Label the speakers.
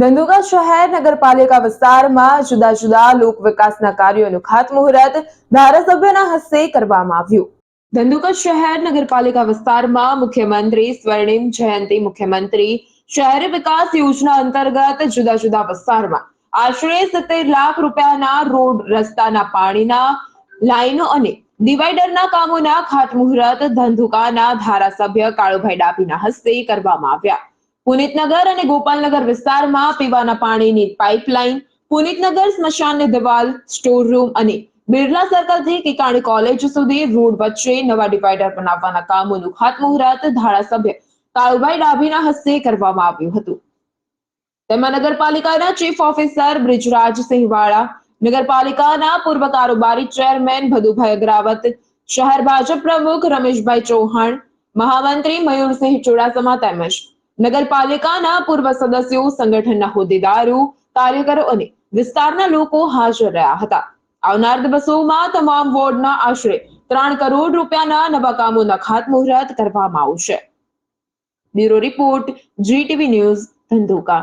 Speaker 1: ધંધુકા શહેર નગરપાલિકા વિસ્તારમાં જુદા જુદા લોક વિકાસના કાર્યોનું ખાતમુહૂર્ત ધારાસભ્યના હસ્તે કરવામાં આવ્યું. ધંધુકા શહેર નગરપાલિકા વિસ્તારમાં મુખ્યમંત્રી સ્વર્ણિમ જયંતિ મુખ્યમંત્રી શહેરી વિકાસ યોજના અંતર્ગત જુદા જુદા વિસ્તારમાં આશરે સિત્તેર લાખ રૂપિયાના રોડ રસ્તાના પાણીના લાઈનો અને ડિવાઈડરના કામોના ખાતમુહૂર્ત ધંધુકાના ધારાસભ્ય કાળુભાઈ ડાભીના હસ્તે કરવામાં આવ્યા. પુનિતનગર અને ગોપાલનગર વિસ્તારમાં પીવાના પાણીની પાઇપલાઇન, પુનિતનગર સ્મશાનની દિવાલ, સ્ટોર અને બિરલા સર્કલથી કિકાણી કોલેજ સુધી રોડ વચ્ચે નવા ડિવાઈડર બનાવવાના કામોનું ખાતમુહૂર્ત ધારાસભ્ય કાળુભાઈ ડાભીના હસ્તે કરવામાં આવ્યું હતું. તેમાં નગરપાલિકાના ચીફ ઓફિસર બ્રિજરાજસિંહ વાળા નગરપાલિકાના પૂર્વ કારોબારી ચેરમેન ભદુભાઈ અગ્રાવત, શહેર ભાજપ પ્રમુખ રમેશભાઈ ચૌહાણ, મહામંત્રી મયુરસિંહ ચુડાસમા તેમજ નગરપાલિકાના પૂર્વ સદસ્યો, સંગઠનના હોદ્દેદારો, કાર્યકરો અને વિસ્તારના લોકો હાજર રહ્યા હતા. આવનાર દિવસોમાં તમામ વોર્ડના આશરે ત્રણ કરોડ રૂપિયાના નવા કામોના ખાતમુહૂર્ત કરવામાં આવશે. Bureau report, GTV news Dhandhuka.